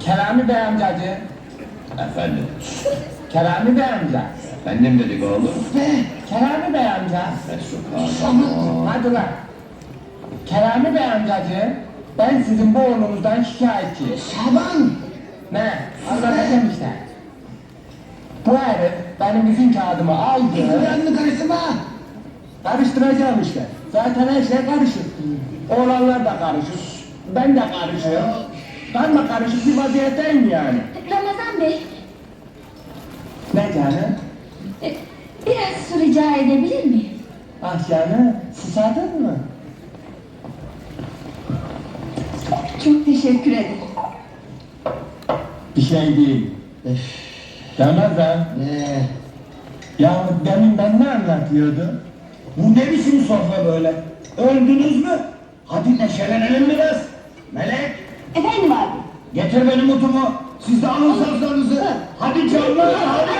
Kerami Bey amcacı. Efendim. Kerami Bey amca. Efendim dedik oğlum. Be, Kerami Bey amca. Subhanallah. Hadi lan. Kerami Bey amcacı, ben sizin bu oğlunuzdan şikayetçiyim. Şaban! Ne? Anlatacağım işte. Bu herif benim izin kağıdımı aldı. İbrahim'i karıştırma! Karıştıracağım işte. Zaten her şey karışır. Oğlanlar da karışır. Ben de karışıyorum. Ben de karışık bir vaziyetteyim yani. Ramazan Bey, Ne canım? e, biraz su rica edebilir miyim? Ah canım, susadın mı? Çok teşekkür ederim. Bir şey değil. Ha. Ne? Ya demin ben ne anlatıyordu? Bu ne biçim sofra böyle? Öldünüz mü? Hadi neşelenelim biraz. Melek, Efendim abi. getir benim otumu. Siz de alın sazlarınızı. Hadi canlar, hadi.